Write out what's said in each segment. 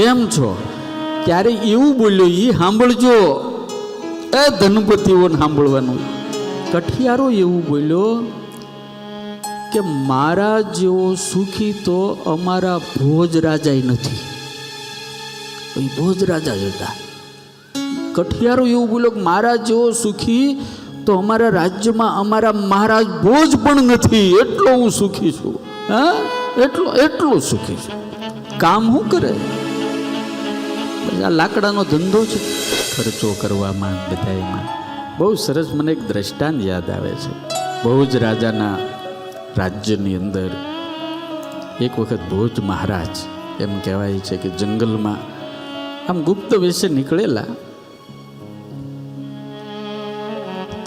કેમ છો? ત્યારે એવું બોલ્યો એ સાંભળજો. એ ધનપતિઓને સાંભળવાનું. કઠિયારો એવું બોલ્યો કે, મારા જેવો સુખી તો અમારા ભોજ રાજાય નથી. ભોજ રાજા જ હતા. કઠિયારો એવું બોલ્યો કે, મારા જેવો સુખી તો અમારા રાજ્યમાં અમારા મહારાજ ભોજ પણ નથી. એટલો હું સુખી છું. હા? એટલો એટલો સુખી છું. કામ શું કરે? આ લાકડાનો ધંધો છે. ખર્ચો કરવામાં બધાયમાં. બહુ સરસ મને એક દ્રષ્ટાંત યાદ આવે છે. ભોજ રાજાના રાજ્યની અંદર એક વખત ભોજ મહારાજ એમ કહેવાય છે કે જંગલમાં આમ ગુપ્ત વેશે નીકળેલા.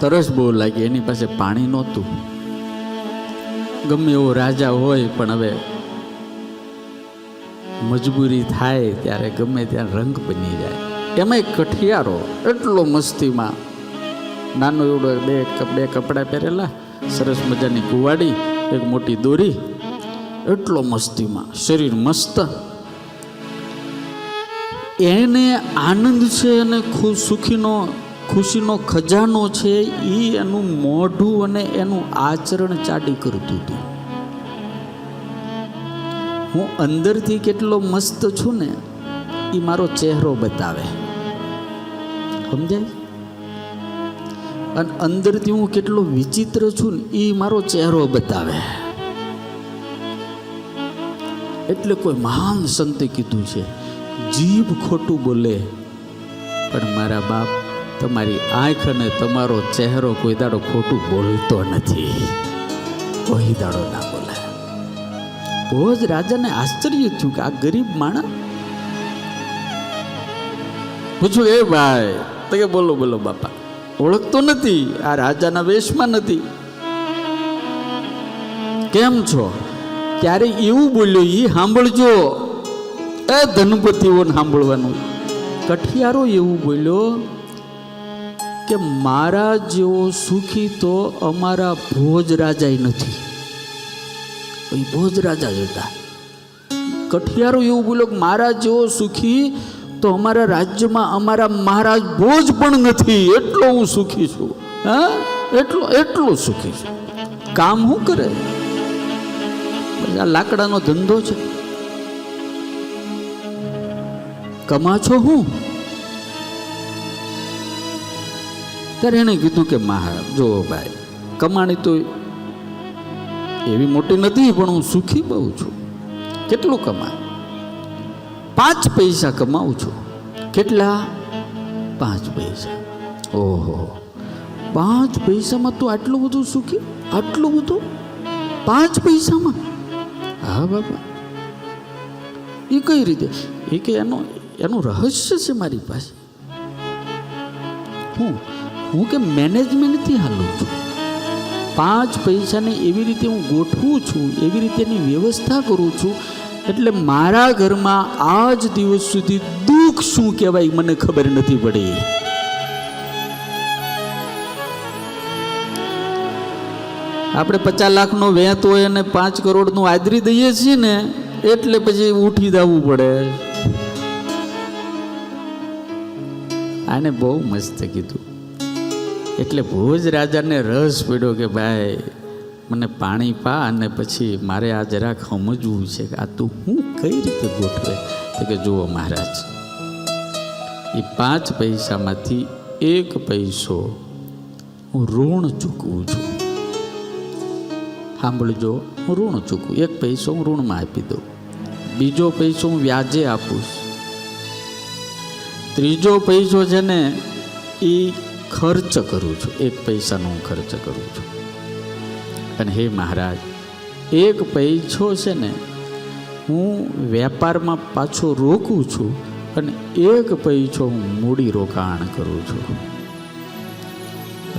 તરસ બહુ લાગી, એની પાસે પાણી નહોતું. ગમે એવો રાજા હોય, પણ હવે મજબૂરી થાય ત્યારે ગમે ત્યાં રંગ બની જાય. એમાંય કઠિયારો એટલો મસ્તીમાં. નાનો એવડો બે બે કપડાં પહેરેલા, સરસ મજાની કુવાડી, એક મોટી દોરી, એટલો મસ્તીમાં. શરીર મસ્ત. એને આનંદ છે અને સુખીનો, ખુશીનો ખજાનો છે એ એનું મોઢું અને એનું આચરણ ચાડી કરતું હતું. હું અંદરથી કેટલો મસ્ત છું ને એ મારો ચહેરો બતાવે. સમજાય? અને અંદરથી હું કેટલો વિચિત્ર છું ને એ મારો ચહેરો બતાવે. એટલે કોઈ મહાન સંતે કીધું છે, જીભ ખોટું બોલે, પણ મારા બાપ તમારી આંખ અને તમારો ચહેરો કોઈ દાડો ખોટું બોલતો નથી. કોઈ દાડો ના ભોજ રાજાને આશ્ચર્ય થયું કે આ ગરીબ માણસ પૂછું, એ ભાઈ, તો કે બોલો બોલો બાપા, ઓળખતો નથી, આ રાજાના વેશમાં નથી. કેમ છો? ત્યારે એવું બોલ્યો એ સાંભળજો. એ ધનપતિઓને સાંભળવાનું. કઠિયારો એવું બોલ્યો કે, મારા જેવો સુખી તો અમારા ભોજ રાજાય નથી. એ ભોજ રાજા જ હતા કઠિયારો એવું બોલો કે મારા જેવો સુખી, તો અમારા રાજ્યમાં અમારા મહારાજ ભોજ પણ નથી. એટલો હું સુખી છું. હા? એટલો એટલો સુખી છું. કામ શું કરે? આ લાકડાનો ધંધો છે. કમા છો હું? ત્યારે એણે કીધું કે, મહારાજ જો ભાઈ, કમાણી તો એવી મોટી નથી, પણ હું સુખી બહુ છું. કેટલું કમાય? પાંચ પૈસા કમાવું છું. કેટલા? પાંચ પૈસા. ઓહો. પાંચ પૈસામાં તું આટલું બધું સુખી? આટલું બધું? પાંચ પૈસામાં? હા બાબા એ કઈ રીતે? એ કે એનો, એનું રહસ્ય છે મારી પાસે. હું હું કે મેનેજમેન્ટથી હાલું છું. પાંચ પૈસાને એવી રીતે હું ગોઠવું છું, એવી રીતે એની વ્યવસ્થા કરું છું, એટલે મારા ઘરમાં આજ દિવસ સુધી દુઃખ શું કહેવાય મને ખબર નથી પડી. આપણે પચાસ લાખનો વેત હોય અને પાંચ કરોડનું આદરી દઈએ છીએ ને, એટલે પછી ઉઠી જવું પડે. આને બહુ મસ્ત કીધું. એટલે ભોજ રાજાને રસ પડ્યો કે ભાઈ, મને પાણી પા અને પછી મારે આ જરાક સમજવું છે કે આ તું હું કઈ રીતે ગોઠવે? તો કે જુઓ મહારાજ, એ પાંચ પૈસામાંથી એક પૈસો હું ઋણ ચૂકવું છું. સાંભળજો, હું ઋણ ચૂકવું. એક પૈસો હું ઋણમાં આપી દઉં. બીજો પૈસો હું વ્યાજે આપું ત્રીજો પૈસો છે ને એ ખર્ચ કરું છું. એક પૈસાનો હું ખર્ચ કરું છું. અને હે મહારાજ, એક પૈસો છે ને, હું વેપારમાં પાછો રોકું છું અને એક પૈસો હું મૂડી રોકાણ કરું છું.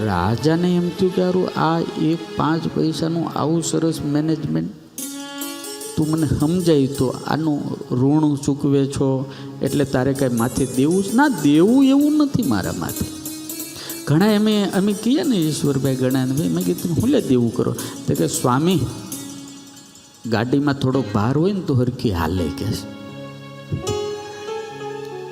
રાજાને એમ થયું કે આરું આ એક પાંચ પૈસાનું આવું સરસ મેનેજમેન્ટ તું મને સમજાય તો આનું ઋણ ચૂકવે છો, એટલે તારે કાંઈ માથે દેવું જ ના, દેવું એવું નથી મારા માથે. ઘણા એમે, અમે કહીએ ને ઈશ્વરભાઈ ગણાય ભાઈ, મેં કીધું, હું લે દેવું કરો. તો કે, સ્વામી, ગાડીમાં થોડો ભાર હોય ને તો હરખી હાલે, કે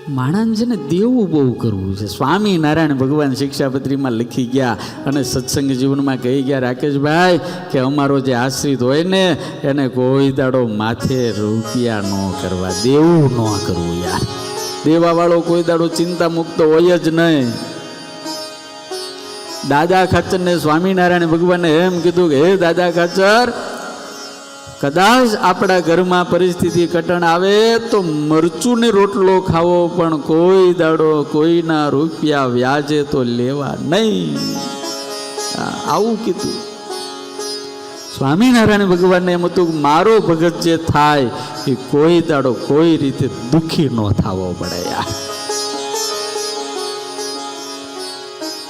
માણસ છે. ને દેવું બહુ કરવું છે. સ્વામી નારાયણ ભગવાન શિક્ષાપત્રીમાં લખી ગયા અને સત્સંગ જીવનમાં કહી ગયા, રાકેશભાઈ, કે અમારો જે આશ્રિત હોય ને, એને કોઈ દાડો માથે રૂપિયા ન કરવા, દેવું ન કરવું યાર. દેવાવાળો કોઈ દાડો ચિંતા મુક્ત હોય જ નહીં. દાદા ખાચરને સ્વામિનારાયણ ભગવાને એમ કીધું કે, હે દાદા ખાચર, કદાચ આપણા ઘરમાં પરિસ્થિતિ કટણ આવે તો મરચું ને રોટલો ખાવો, પણ કોઈ દાડો કોઈના રૂપિયા વ્યાજે તો લેવા નહીં. આવું કીધું. સ્વામિનારાયણ ભગવાનને એમ હતું મારો ભગત જે થાય એ કોઈ દાડો કોઈ રીતે દુઃખી ન થવો પડે.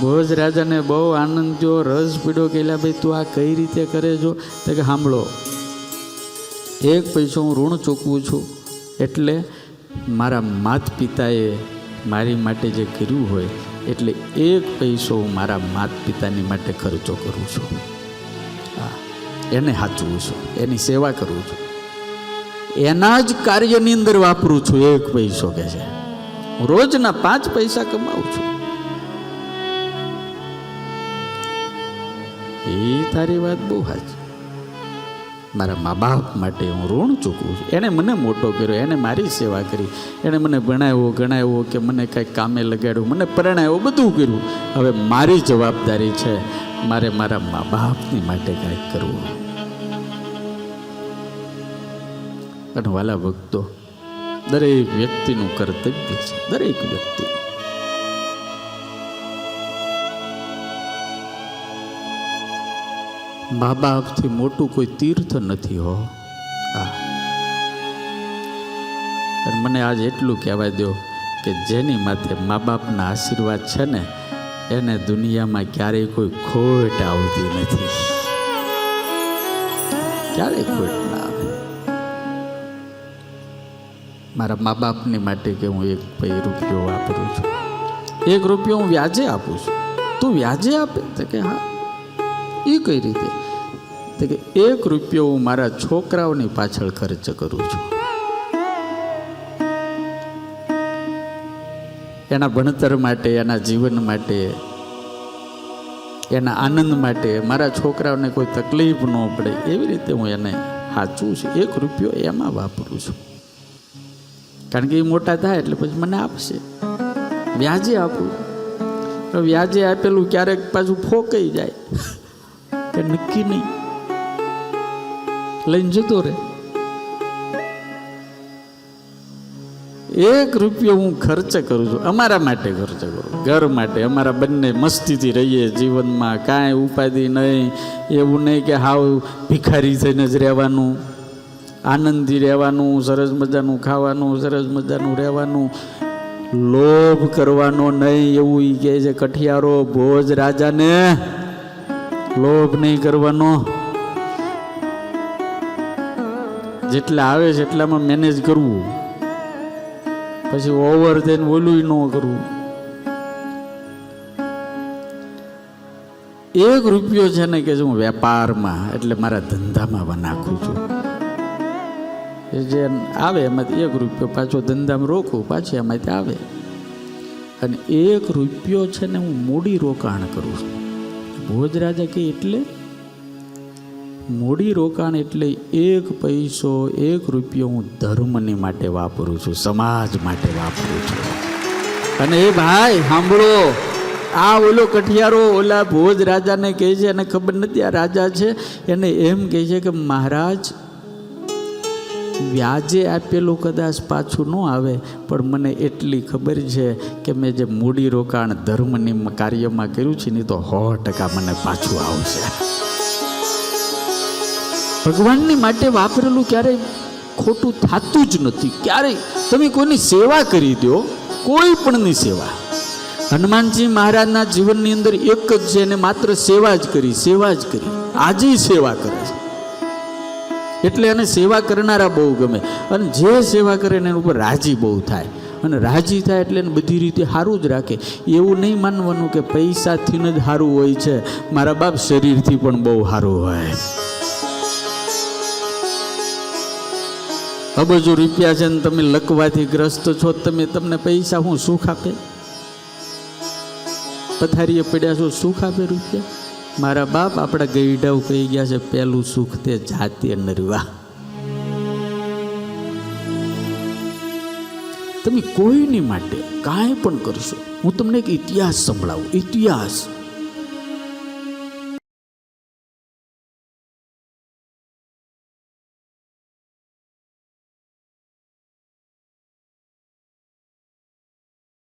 ભોજ રાજાને બહુ આનંદ થયો, રસ પીડો કેલા ભાઈ, તું આ કઈ રીતે કરે છો? તો કે સાંભળો એક પૈસો હું ઋણ ચૂકવું છું, એટલે મારા માત પિતાએ મારી માટે જે કર્યું હોય, એટલે એક પૈસો હું મારા માત પિતાની માટે ખર્ચો કરું છું. હા, એને સાચવું છું, એની સેવા કરું છું. એના જ કાર્યની અંદર વાપરું છું, એક પૈસો કે છે. હું રોજના પાંચ પૈસા કમાઉં છું. તારી વાત બહુ સાચી. મારા મા બાપ માટે હું ઋણ ચૂકવું છું. એણે મને મોટો કર્યો એણે મારી સેવા કરી. એણે મને ભણાવ્યો, ગણાવ્યો કે મને કાંઈ કામે લગાડ્યું, મને પરણાવ્યો, બધું કર્યું. હવે મારી જવાબદારી છે, મારે મારા મા બાપની માટે કાંઈક કરવું. અને વાલા ભક્તો, દરેક વ્યક્તિનું કર્તવ્ય છે, દરેક વ્યક્તિ. મા બાપથી મોટું કોઈ તીર્થ નથી હો. મને આજ એટલું કહેવા દો કે જેની માથે મા બાપના આશીર્વાદ છે ને, એને દુનિયામાં ક્યારેય કોઈ ખોટ આવતી નથી. ક્યારેય ખોટ ના આવે. મારા મા બાપની માટે કે હું એક રૂપિયો વાપરું છું. એક રૂપિયો હું વ્યાજે આપું છું. તું વ્યાજે આપે તો કે હા. એ કઈ રીતે? તો કે એક રૂપિયો હું મારા છોકરાઓની પાછળ ખર્ચ કરું છું. એના ભણતર માટે, એના જીવન માટે, એના આનંદ માટે મારા છોકરાઓને કોઈ તકલીફ ન પડે એવી રીતે હું એને સાચું છું. એક રૂપિયો એમાં વાપરું છું. કારણ કે એ મોટા થાય એટલે પછી મને આપશે. વ્યાજે આપું. વ્યાજે આપેલું ક્યારેક પાછું ફોકાઈ જાય. કે નક્કી નહીં. લઈને જતો રહે. એક રૂપિયો હું ખર્ચ કરું છું. અમારા માટે ખર્ચ કરું. ઘર માટે. અમારા બંને મસ્તીથી રહીએ જીવનમાં. કાંઈ ઉપાધિ નહીં. એવું નહીં કે હાવ ભિખારી થઈને જ રહેવાનું. આનંદથી રહેવાનું, સરસ મજાનું ખાવાનું, સરસ મજાનું રહેવાનું. લોભ કરવાનો નહીં. એવું એ કહે છે, કઠિયારો ભોજ રાજાને. લોભ નહીં કરવાનો. જેટલા આવે છે એટલામાં મેનેજ કરવું. પછી ઓવર થઈને ઓલું ન કરવું. એક રૂપિયો છે ને કે હું વેપારમાં, એટલે મારા ધંધામાં નાખું છું. જે આવે એમાંથી એક રૂપિયો પાછો ધંધામાં રોકું, પાછી એમાંથી આવે. અને એક રૂપિયો છે ને હું મૂડી રોકાણ કરું છું. ભોજ રાજા કે એટલે મૂડી રોકાણ એટલે એક પૈસો, એક રૂપિયો હું ધર્મની માટે વાપરું છું, સમાજ માટે વાપરું છું. અને એ ભાઈ, સાંભળો, આ ઓલો કઠિયારો, ઓલા ભોજ રાજાને કહે છે, એને ખબર નથી આ રાજા છે, એને એમ કહે છે કે મહારાજ, વ્યાજે આપેલું કદાચ પાછું ન આવે, પણ મને એટલી ખબર છે કે મેં જે મૂડી રોકાણ ધર્મની કાર્યમાં કર્યું છે ને તો સો ટકા મને પાછું આવશે. ભગવાનની માટે વાપરેલું ક્યારેય ખોટું થતું જ નથી. ક્યારેય તમે કોઈની સેવા કરી દો, કોઈ પણની સેવા. હનુમાનજી મહારાજના જીવનની અંદર એક જ છે, એને માત્ર સેવા જ કરી, સેવા જ કરી. આજે સેવા કરે છે. એટલે એને સેવા કરનારા બહુ ગમે. અને જે સેવા કરે એને ઉપર રાજી બહુ થાય. અને રાજી થાય એટલે એને બધી રીતે સારું જ રાખે. એવું નહીં માનવાનું કે પૈસાથી જ સારું હોય છે. મારા બાપ શરીરથી પણ બહુ સારું હોય. અબજો રૂપિયા છે ને તમે લકવાથી ગ્રસ્ત છો તમે તમને પૈસા હું સુખ આપે? પથારીએ પડ્યા છો, સુખ આપે રૂપિયા? મારા બાપ આપણા ગઈઢાઓ કહી ગયા છે પહેલું સુખ તે જાતે નરવા. તમે કોઈની માટે કાંઈ પણ કરશો. હું તમને એક ઇતિહાસ સંભળાવું, ઇતિહાસ.